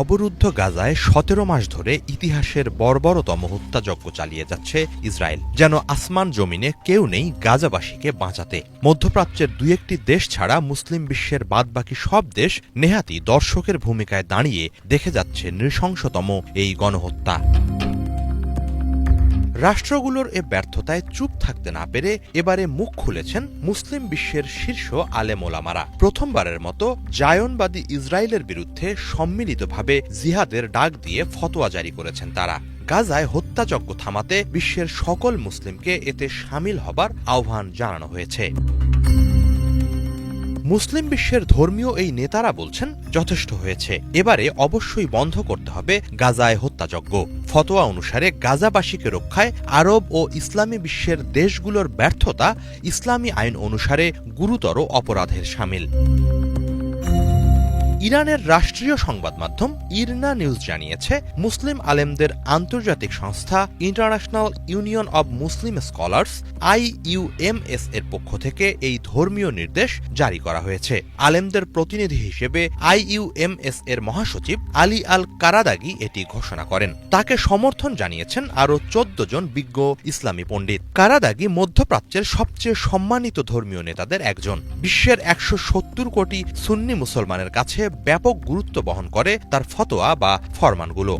অবরুদ্ধ গাজায় সতেরো মাস ধরে ইতিহাসের বর্বরতম হত্যাযজ্ঞ চালিয়ে যাচ্ছে ইসরায়েল। যেন আসমান জমিনে কেউ নেই গাজাবাসীকে বাঁচাতে। মধ্যপ্রাচ্যের দুই একটি দেশ ছাড়া মুসলিম বিশ্বের বাদবাকি সব দেশ নেহাতি দর্শকের ভূমিকায় দাঁড়িয়ে দেখে যাচ্ছে নৃশংসতম এই গণহত্যা। রাষ্ট্রগুলোর এ ব্যর্থতায় চুপ থাকতে না পেরে এবারে মুখ খুলেছেন মুসলিম বিশ্বের শীর্ষ আলেমোলামারা প্রথমবারের মতো জায়নবাদী ইসরায়েলের বিরুদ্ধে সম্মিলিতভাবে জিহাদের ডাক দিয়ে ফতোয়া জারি করেছেন তারা। গাজায় হত্যাযজ্ঞ থামাতে বিশ্বের সকল মুসলিমকে এতে সামিল হবার আহ্বান জানানো হয়েছে। মুসলিম বিশ্বের ধর্মীয় এই নেতারা বলছেন, যথেষ্ট হয়েছে। এবারে অবশ্যই বন্ধ করতে হবে গাজায় হত্যাযজ্ঞ। ফতোয়া অনুসারে গাজাবাসীকে রক্ষায় আরব ও ইসলামী বিশ্বের দেশগুলোর ব্যর্থতা ইসলামী আইন অনুসারে গুরুতর অপরাধের সামিল। ইরানের রাষ্ট্রীয় সংবাদ মাধ্যম ইরনা নিউজ জানিয়েছে, মুসলিম আলেমদের আন্তর্জাতিক সংস্থা International Union of Muslim Scholars IUMS এর পক্ষ থেকে এই ধর্মীয় নির্দেশ জারি করা হয়েছে। আলেমদের প্রতিনিধি হিসেবে আইইউএমএস এর মহাসচিব আলী আল কারাদাগি এটি ঘোষণা করেন। তাকে সমর্থন জানিয়েছেন আরও চোদ্দ জন বিজ্ঞ ইসলামী পণ্ডিত। কারাদাগি মধ্যপ্রাচ্যের সবচেয়ে সম্মানিত ধর্মীয় নেতাদের একজন। বিশ্বের একশো সত্তর কোটি সুন্নি মুসলমানের কাছে ব্যাপক গুরুত্ব বহন করে তার ফতোয়া বা ফরমানগুলো।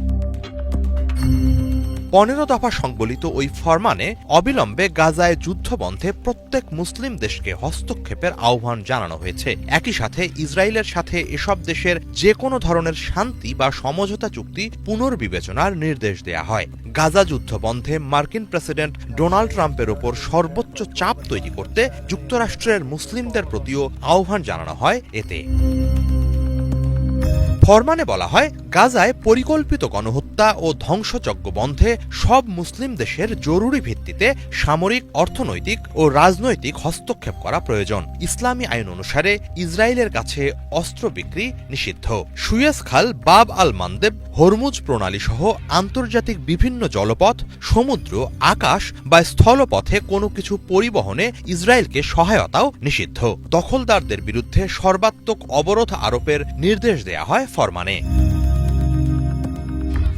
পনেরো দফা সংবলিত ওই ফরমানে অবিলম্বে গাজায় যুদ্ধবন্ধে প্রত্যেক মুসলিম দেশকে হস্তক্ষেপের আহ্বান জানানো হয়েছে। একই সাথে ইসরায়েলের সাথে এসব দেশের যে কোনো ধরনের শান্তি বা সমঝোতা চুক্তি পুনর্বিবেচনার নির্দেশ দেয়া হয়। গাজা যুদ্ধবন্ধে মার্কিন প্রেসিডেন্ট ডোনাল্ড ট্রাম্পের ওপর সর্বোচ্চ চাপ তৈরি করতে যুক্তরাষ্ট্রের মুসলিমদের প্রতিও আহ্বান জানানো হয় এতে। ফরমানে বলা হয়, গাজায় পরিকল্পিত গণহত্যা ও ধ্বংসযজ্ঞ বন্ধে সব মুসলিম দেশের জরুরি ভিত্তিতে সামরিক, অর্থনৈতিক ও রাজনৈতিক হস্তক্ষেপ করা প্রয়োজন। ইসলামী আইন অনুসারে ইসরায়েলের কাছে অস্ত্র বিক্রি নিষিদ্ধ। সুয়েজ খাল বাব আল মান্দেব হরমুজ প্রণালী সহ আন্তর্জাতিক বিভিন্ন জলপথ, সমুদ্র, আকাশ বা স্থলপথে কোনো কিছু পরিবহনে ইসরায়েলকে সহায়তাও নিষিদ্ধ। দখলদারদের বিরুদ্ধে সর্বাত্মক অবরোধ আরোপের নির্দেশ দেয়া হয় ফরমানে।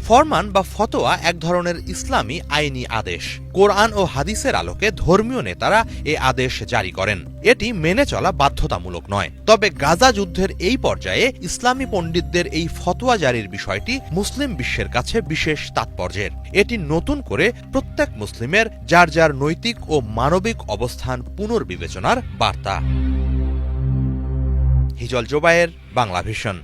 ফরমান বা ফতোয়া এক ধরনের ইসলামী আইনি আদেশ। কোরআন ও হাদিসের আলোকে ধর্মীয় নেতারা এ আদেশ জারি করেন। এটি মেনে চলা বাধ্যতামূলক নয়। তবে গাজা যুদ্ধের এই পর্যায়ে ইসলামী পণ্ডিতদের এই ফতোয়া জারির বিষয়টি মুসলিম বিশ্বের কাছে বিশেষ তাৎপর্যের। এটি নতুন করে প্রত্যেক মুসলিমের যার যার নৈতিক ও মানবিক অবস্থান পুনর্বিবেচনার বার্তা। হিজল জোবায়ের, বাংলা ভিশন।